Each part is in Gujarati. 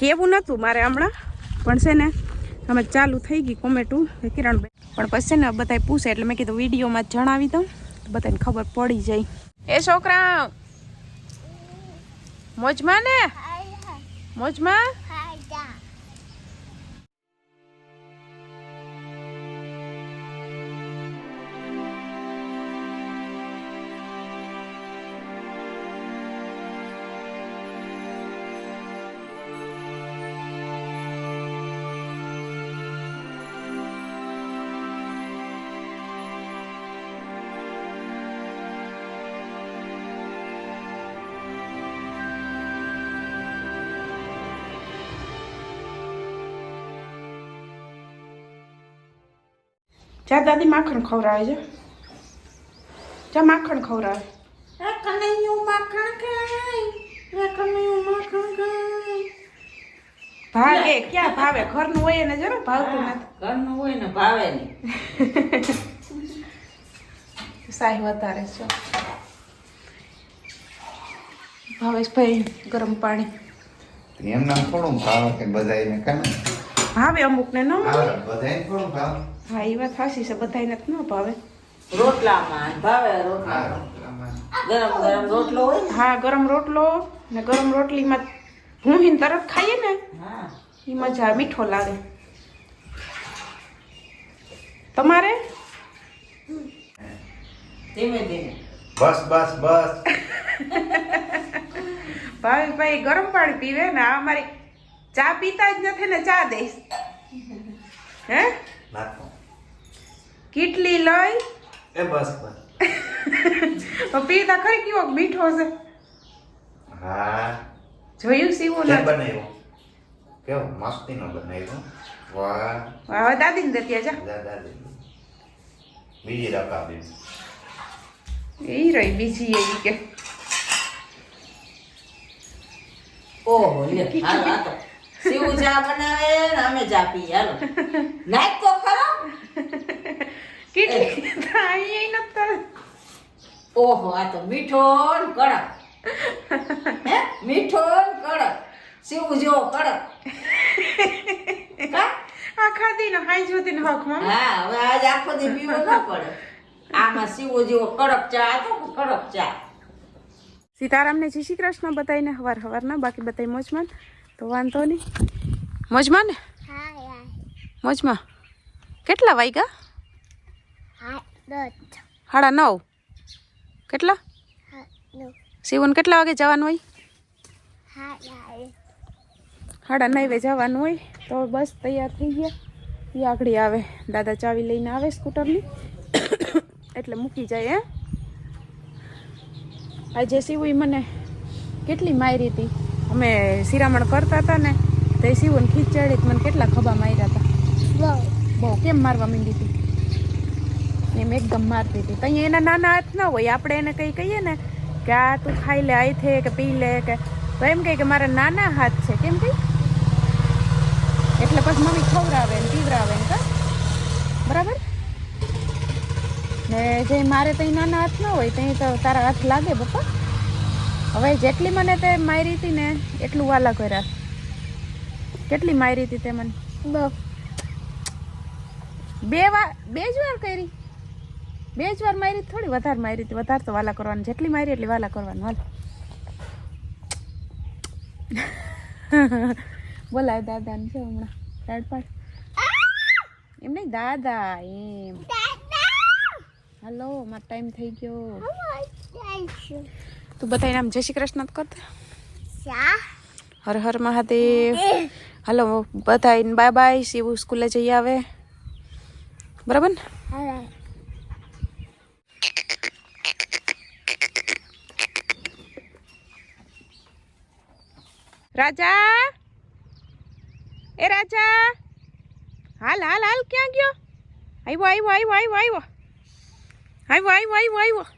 કેવું નહોતું મારે હમણાં. પણ છે ને અમે ચાલુ થઈ ગઈ કોમેટું કિરણભાઈ. પણ પછી છે ને બધાય પૂછે એટલે મેં કીધું વિડીયોમાં જણાવી દઉં બધાને ખબર પડી જાય. એ છોકરા મોજમાં ને? મોજમાં? જા દાદી માખણ ખવડાવે છે જા માખણ ખવડાવે કનૈયું માખણ ખાય કનૈયું માખણ ખાય ભાગે ક્યાં ભાવે ઘરનું હોય ને જરા ભાવતું નથી ઘરનું હોય ને ભાવે નહીં સાહી વધારે છે ભાવેશભાઈ ગરમ પાણી એમ નામ થોડું ભાવે કે બધાને કામ ભાવે અમુક ને હા એ વાત સાચી છે બધાને જ ન ભાવે. રોટલામાં ભાવે રોટલામાં. ગરમ ગરમ રોટલો હોય હા ગરમ રોટલો ને ગરમ રોટલીમાં ભૂહીને તરત ખાઈએ ને હા. એ મજા મીઠો લાગે. તમારે? ધીમે ધીમે. બસ બસ બસ. ભાઈ ભાવેશભાઈ ગરમ પાણી પીવે ને આ અમારી ચા પીતા જ નથી ને ચા દઈશ. હે? નાખો. કેટલી લઈ? એ બસ બસ. પીતા ખરી કેવો મીઠો છે? હા. જોયું સીવો ને બનાવ્યો. કેવો? મસ્તીનો બનાવ્યો. વાહ. હવે દાદીને દેતી જા. દાદી. બીજી રકાબી એ રહી બીજી એવી કે. ઓહો લે આ તો શિવ ચા બનાવે ને અમે ચા પીએ. હાલો. નાખ તો ખરો. કેટલી નથી ઓહો આ તો મીઠો ને કડક. હે? મીઠો ને કડક. શિવ જેવો કડક. કા? આ ખાધી ને હાઈ જોતી ને હકમાં હા હવે આજ આખો દિન પીવો ન પડે. આમાં શિવો જેવો કડક ચા હતો કડક ચા? સીતારામને જય શ્રી કૃષ્ણ બતાવીને હવાર હવારના બાકી બતાવી મોજમાં. તો વાંધો નહીં. મોજમાં ને? મોજમાં? કેટલા વાગ્યા? સાડા નવ. કેટલા? શિવન કેટલા વાગે જવાનું હોય? સાડા નવે જવાનું હોય. તો બસ તૈયાર થઈ ગયા. એ આગળ આવે. દાદા ચાવી લઈને આવે સ્કૂટરની. એટલે મૂકી જાય હે. આજે શિવું મને કેટલી મારી હતી? અમે શિરામણ કરતા હતા ને તો એ શિવન ખીચડી મને કેટલા ખભા માર્યા હતા. બહુ કેમ મારવા માંડી હતી? એમ એકદમ મારતી હતી. ત્યાં એના નાના હાથ ના હોય આપણે એને કંઈ કહીએ ને કે આ તું ખાઈ લે આઈ થે કે પી લે કે તો એમ કહે કે મારા નાના હાથ છે કેમ કઈ એટલે પછી મમ્મી ખવડાવે ને પીવરાવે ને કા? બરાબર? ને જે મારે તો નાના હાથ ના હોય ત્યાં તો તારા હાથ લાગે પપ્પા હવે જેટલી મને તે મારી હતી ને એટલું વાલા કર્યા. કેટલી મારી હતી તે મને? બે વાર બે જ વાર કરી. બે જ વાર મારી થોડી વધારે મારી હતી. વધારે તો વાલા કરવાની. જેટલી મારી એટલી વાલા કરવાનું. હાલ. બોલાય દાદાને છે હમણાં. રાડ પાડ. એમ નહીં દાદા એમ. હાલો મારો ટાઈમ થઈ ગયો. તું બધા નામ જય શ્રી કૃષ્ણ તો હર હર મહાદેવ. હલો બધા બાય બાય શિવ સ્કૂલે જઈ આવે. બરાબર ને? રાજા? એ રાજા? હાલ હાલ હાલ ક્યાં ગયો? આવ્યો આવ્યો આવ્યો આવ્યો આવ્યો આવ્યો આવ્યો આવ્યો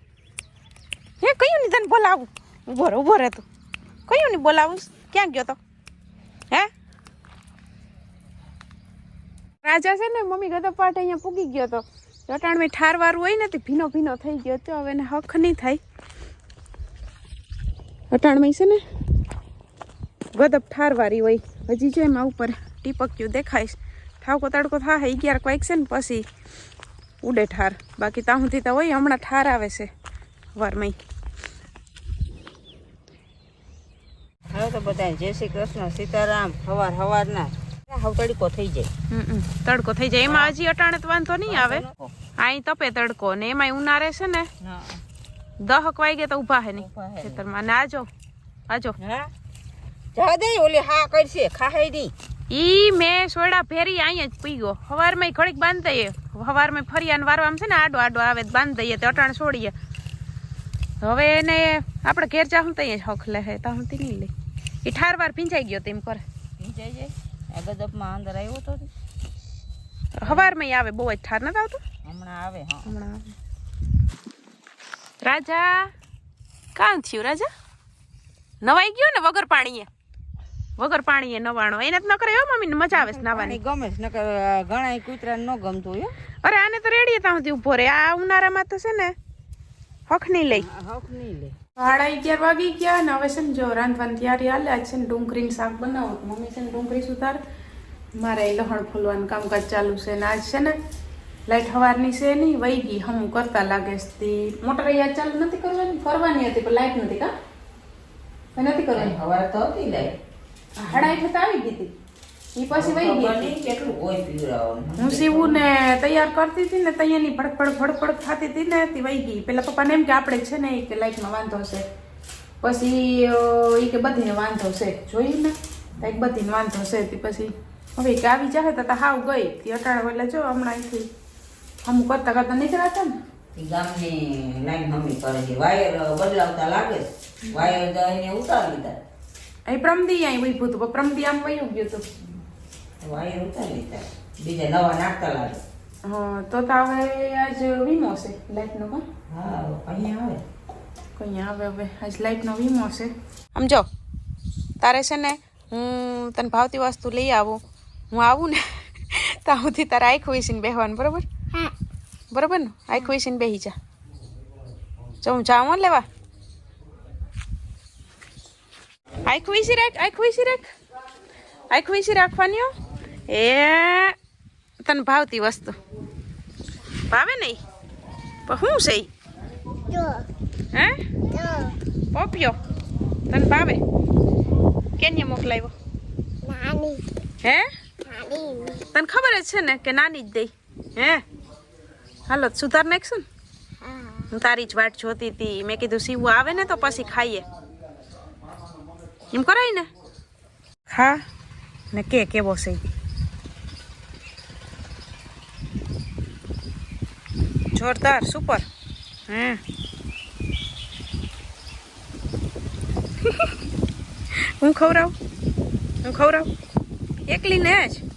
હે, કયું ની તને બોલાવું? ઊભો રહે ઊભો રહે તું. કયું ની બોલાવું? ક્યાં ગયો તો? હે? રાજા છે ને, મમ્મી ગદા પાટ અહીંયા પૂગી ગયો તો. ચટાણમાં ઠારવારું હોય ને, તે ભીનો ભીનો થઈ ગયો તો, હવે એને હક નહીં થાય. અટાણમાં છે ને ગદપ ઠારવાળી હોય. હજી જો એમાં ઉપર ટીપક્યું દેખાય. ઠાવકો તડકો થાય અગિયાર કોઈક છે ને, પછી ઉડે ઠાર. બાકી ત્યાં સુધી તો હોય, હમણાં ઠાર આવે છે. વારમાં હવે તો બધા જય શ્રી કૃષ્ણ સીતારામ હવાર હવારના. હાવ તડકો થઈ જાય. તડકો થઈ જાય. એમાં હજી અટાણે વાંધો નહીં આવે. અહીં તપે તડકો ને એમાંય ઉનાળે છે ને. દહક વાગે તો ઊભા હે નહીં. ખેતરમાં. ને આજો. આજો. હા? જા દે ઓલી હા કરશે. ખાહે નહીં ઈ મેં સોડા ફેરી અહીંયા જ પી ગયો સવારમાં ઘડીક બાંધ દઈએ. સવારમાં ફરિયાને વારવામાં છે ને આડો આડો આવે બાંધ દઈએ. તો અટાણ છોડીએ હવે એને આપણે ઘેર જા હું અહીંયા હખ લે હે. તા હું નહીં લે એ ઠાર વાર ભીંજાઈ ગયો તેમ કરે. ભીંજાઈ જાય. આ ગજબમાં અંદર આવ્યો તો હવારમાં આવે બહુ જ ઠાર નથી આવતો? હમણાં આવે હા. હમણાં આવે. રાજા કાં થયું રાજા? નવાઈ ગયો ને વગર પાણીએ? વગર પાણીએ નવાણો. એને જ ન કરે હો મમ્મીને મજા આવે છે નાવાની. ગમે છે નકર ઘણા કૂતરા ન ગમતું હોય અરે આને તો રેડીએ ત્યાં સુધી ઊભો રે. આ ઉનાળામાં તો છે ને હક નહીં લઈ. હક નહીં લે. સાડા અગિયાર વાગી ગયા અને હવે છે ને જો રાંધવાની તૈયારી હાલે. આજ છે ને ડુંગળીનું શાક બનાવો. મમ્મી છે ને ડુંગળી સુધાર. મારે લહણ ફોલવાનું કામકાજ ચાલુ છે ને આજ છે ને લાઈટ હવારની છે નહીં વહી ગઈ. હમ કરતા લાગે છે તે. મોટર અહીંયા ચાલુ નથી કરવાની. કરવાની હતી પણ લાઈટ નથી કા? નથી કરવાની. હવાર તો હતી લે હાડા એટલે આવી ગઈ હતી. એ પછી વહી કેટલું કોઈ પીવડાવવાનું. હું સીવું ને તૈયાર કરતી હતી ને તૈયારની ભડફડ ભડક થતી હતી ને તે વહી ગઈ. પેલા પપ્પાને એમ કે આપણે છે ને ઈ કે લાઈટમાં વાંધો છે પછી એ કે બધીને વાંધો છે જોયું ને? એક બધીને વાંધો છે તે પછી હવે કે આવી જાય તો હાવ ગઈ. તે અટાણે એટલે જો હમણાં અહીંથી અમુક કરતા કરતા નીકળ્યા ને. ગામની લાઈન મમ્મી કરે છે. વાયર બદલાવતા લાગે. વાયર દઈને ઉતારી દીધા. અહીં પ્રમદી અહીં હતું પણ પ્રમદી આમ વયું ગયું હતું. વાયર ઉતારી લીધા. બીજા નવા નાખતા લાગે. હા તો તો હવે આજ વીમો છે લાઈટનો પણ હા અહીંયા આવે? કોઈ આવે હવે આજ લાઈટનો વીમો છે. આમ જો તારે છે ને હું તને ભાવતી વસ્તુ લઈ આવું. હું આવું ને ત્યાં સુધી તારે આખું વિસીને બેહવાનું બરોબર? બરોબર ને? આખું વિસીને બેહી જા. જો હું જાઉં હો લેવા. આખું વિસી રાખ આખું વિસી રાખ. આખું વિસી રાખવાની હો. એ તને ભાવતી વસ્તુ. ભાવે નહીં પણ શું છે? હે? પોપિયો તને ભાવે? કેને મોકલાવ્યો? હે? તને ખબર જ છે ને કે નાની જ દઈ હે? હાલો સુધાર નાખશું ને? હું. તારી જ વાટ જોતી હતી. મેં કીધું સીવું આવે ને તો પછી ખાઈએ. એમ કરાય ને? ખા. ને કે કેવો છે જોરદાર સુપર હે. હું ખવડાવું? હું ખવડાવું? એકલી ને જ?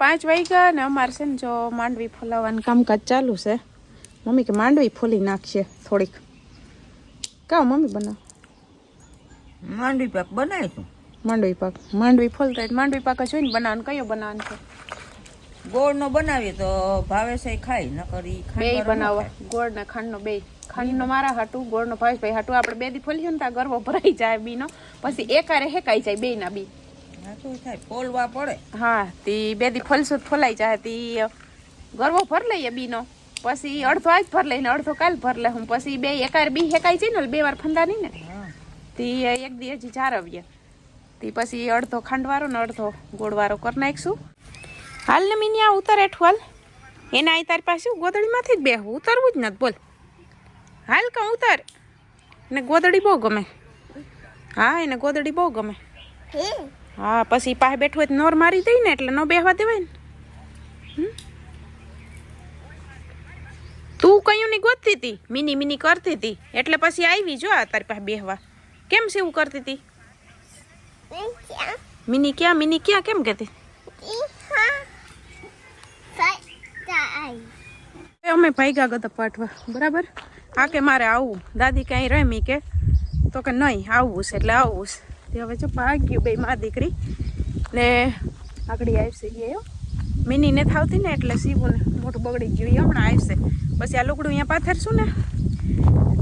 પાંચ વાગ્યા ને અમારે છે ને જો માંડવી ફોલાવવાનું કામકાજ ચાલુ છે. મમ્મી કે માંડવી ફોલી નાખશે થોડીક. કા મમ્મી બનાવ? માંડવી પાક બનાવીશું માંડવી પાક. માંડવી ફોલતા માંડવી પાક જ હોય ને બનાવવાનું. કયો બનાવવાનું છે? ગોળનો બનાવીએ તો ભાવે છે ખાય નકર ઈ બે બનાવવા ગોળ ને ખાંડનો બે ખાંડનો મારા હાટું ગોળનો ભાવેશભાઈ હાટું. આપણે બે દી ફોલીએ ને ત્યાં ગરવો ભરાઈ જાય બીનો. પછી એકારે હેકાઈ જાય બે ના બી. ફોલવા પડે. હા તી બે દી ફલસું ફોલાઈ જાય તી ગરવો ભર લઈએ બીનો. પછી અડધો આજ ભર લઈને અડધો કાલ ભર લે હું. પછી બે એકાર બી હેકાઈ જાય ને બે વાર ફંદા નહીં ને. તી એક દી હજી ચારવીએ તી પછી અડધો ખાંડવાળો ને અડધો ગોળવાળો કરી નાખશું. હાલ ને મિની આ ઉતાર હાલ એના અહીં તારી પાસે ગોદડીમાંથી જ બેહવું ઉતરવું જ નથી બોલ. હાલ કઉ ઉતર. ને ગોદડી બહુ ગમે. હા એને ગોદડી બહુ ગમે. હા પછી પાસે બેઠું હોય તો નોર મારી દઈ ને એટલે ન બેહવા દેવાય ને? તું કયું ની ગોતતી હતી મિની મિની કરતી હતી એટલે પછી આવી જો આ તારી પાસે બેહવા. કેમ સેવું કરતી હતી મિની ક્યાં મિની ક્યાં કેમ કહેતી અમે ગયા ગતા પાઠવા બરાબર? આ કે મારે આવવું દાદી ક્યાંય રમી કે તો કે નહીં આવવું છે એટલે આવવું છે. તે હવે જો ભાગ્યું બે મા દીકરી. ને આગળ આવશે ગયો મિનીને થાવતી ને એટલે સીવું ને મોટું બગડી ગયું હમણાં આવશે પછી આ લુકડું અહીંયા પાથરશું ને?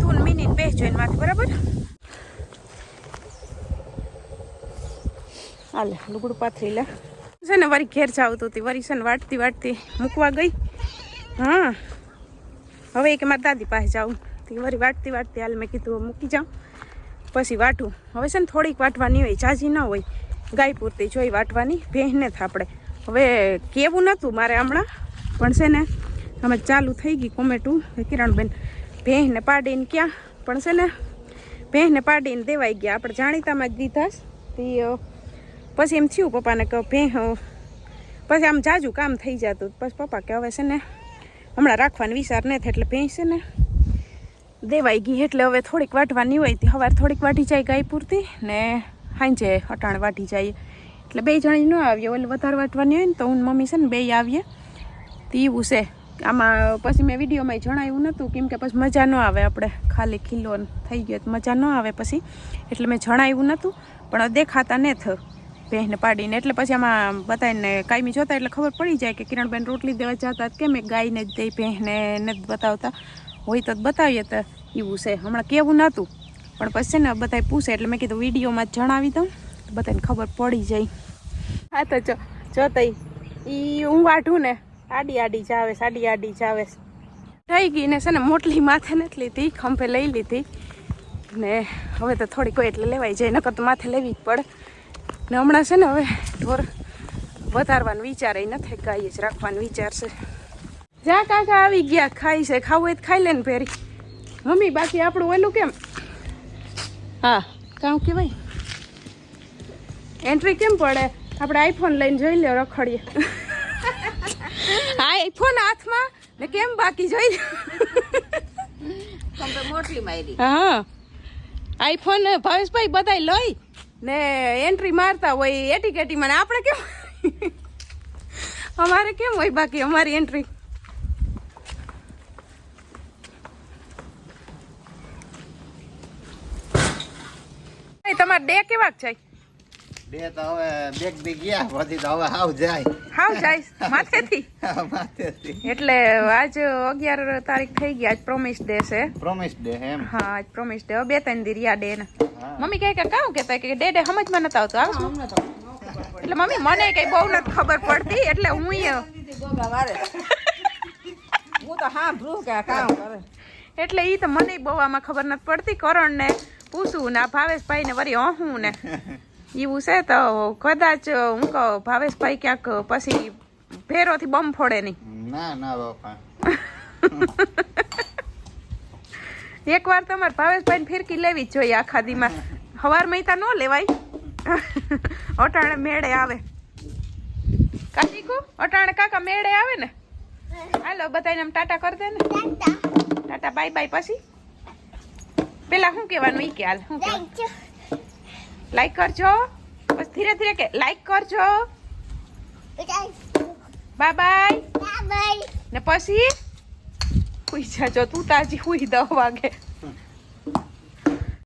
તું ને મિની ને બેસજો એની માથે, બરાબર? હાલે, લુગડું પાથરી લે. છે ને વરી ઘેર જાવતું હતી. વરી છે ને વાટતી વાટતી મૂકવા ગઈ. હા. હવે કે મારી દાદી પાસે જાઉં. વરી વાટતી વાટતી હાલ મેં કીધું મૂકી જાઉં. પછી વાટું. હવે છે ને થોડીક વાટવાની હોય, જાજી ન હોય. ગાય પૂરતી જોઈ વાટવાની, ભેંસને થાપડે. હવે કેવું નહોતું મારે હમણાં, પણ છે ને અમે ચાલુ થઈ ગઈ કોમેટું. કિરણબેન ભેંને પાડીને ક્યાં? પણ છે ને ભેંને પાડીને દેવાઈ ગયા. આપણે જાણીતામાં જ દીધા તે પછી એમ થયું પપ્પાને કે ભેહ પછી આમ જાજુ કામ થઈ જતું. પછી પપ્પા કે હવે છે ને હમણાં રાખવાનો વિચાર નથી. એટલે ભેંસ છે ને દેવાઈ ગઈ એટલે હવે થોડીક વાટવાની હોય તે સવાર થોડીક વાટી જાય ગાય પૂરતી ને સાંજે અટાણ વાટી જાય. એટલે બે જણી ન આવીએ. ઓલે વધારે વાટવાની હોય ને તો હું મમ્મી છે ને બે આવીએ. તે એવું છે આમાં પછી મેં વિડીયોમાં જણાવ્યું નહોતું કેમ કે પછી મજા ન આવે આપણે ખાલી ખીલો થઈ ગયો મજા ન આવે પછી. એટલે મેં જણાવ્યું નહોતું પણ દેખાતા ને થ ભેંસને પાડીને. એટલે પછી આમાં બતાવીને કાયમી જોતા એટલે ખબર પડી જાય કે કિરણબેન રોટલી દેવા જતા કેમ એ ગાયને જ દઈ બહેને નથી બતાવતા. હોય તો બતાવીએ તો એવું છે. હમણાં કેવું નહોતું. પણ પછી ને બધાય પૂછે એટલે મેં કીધું વિડીયોમાં જ જણાવી દઉં. બધાને ખબર પડી જાય. હા તો જો જો તઈ, ઈ હું વાઢું ને, આડી આડી જાવે આડી આડી જાવે થઈ ગઈ ને છે ને મોટલી માથે નથી લીધી, ખંભે લઈ લીધી. ને હવે તો થોડી કોઈ એટલે લેવાઈ જાય, નકર તો માથે લેવી જ પડે. ને હમણાં છે ને હવે ઢોર વધારવાનું એ નથી ગાય જ રાખવાનું વિચાર છે જા કાકા આવી ગયા. ખાઈ છે. ખાવું હોય તો ખાઈ લે ને પહેરી મમ્મી બાકી આપણું ઓલું કેમ? હા. કામ કહેવાય? એન્ટ્રી કેમ પડે? આપણે આઈફોન લઈને જોઈ લે રખડીએ. હા. આઈફોન હાથમાં? ને કેમ બાકી જોઈ મોટલી મારી. હા. આઈફોન ભાવેશભાઈ બધાય લઈ. ને એન્ટ્રી મારતા હોય એટીકેટીમાં મને આપણે કેમ? અમારે કેમ હોય બાકી અમારી એન્ટ્રી તમારે ડે કેવાક જાય? બે તો હવે બેગ બી ગયા પછી તો હવે હાવ જાય. હાવ જાય? માથેથી? માથેથી. એટલે આજ અગિયાર તારીખ થઈ ગઈ આજ પ્રોમિસ ડે છે. પ્રોમિસ ડે એમ. હા આજ પ્રોમિસ ડે બે ત્રણ દી રહ્યા ડે ને મમ્મી કહે કે કામ કહેતા? કે ડે ડે સમજમાં નતા આવતું. આવે એટલે મમ્મી મને કઈ બહુ નથી ખબર પડતી એટલે હું હું તો હા ભ્રુ કે કામ કરે. એટલે ઈ તો મને બહુ આમાં ખબર નથી પડતી. કરણ ને પૂછું ને ભાવેશભાઈ ને વરી હું ને? એવું છે તો કદાચ હું કહું ભાવેશભાઈ ક્યાંક પછી ભેરોથી બમ ફોડે નહીં. ના ના બાપા. એકવાર તમારે ભાવેશભાઈને ફિરકી લેવી જ જોઈએ આખા દીમાં. હવાર મહિતા ન લેવાય. અટાણે મેળે આવે. કાકીકુ અટાણે કાકા મેળે આવે ને? હાલો બધાને આમ ટાટા કરી દે ને. ટાટા. બાય બાય પછી. પેલા શું કહેવાનું ઈ કે હાલ શું લાઈક કરજો. બસ ધીરે ધીરે કે લાઈક કરજો. બાય બાય ને પછી? હુઈ જાજો તું તાજી હુઈ દસ વાગે.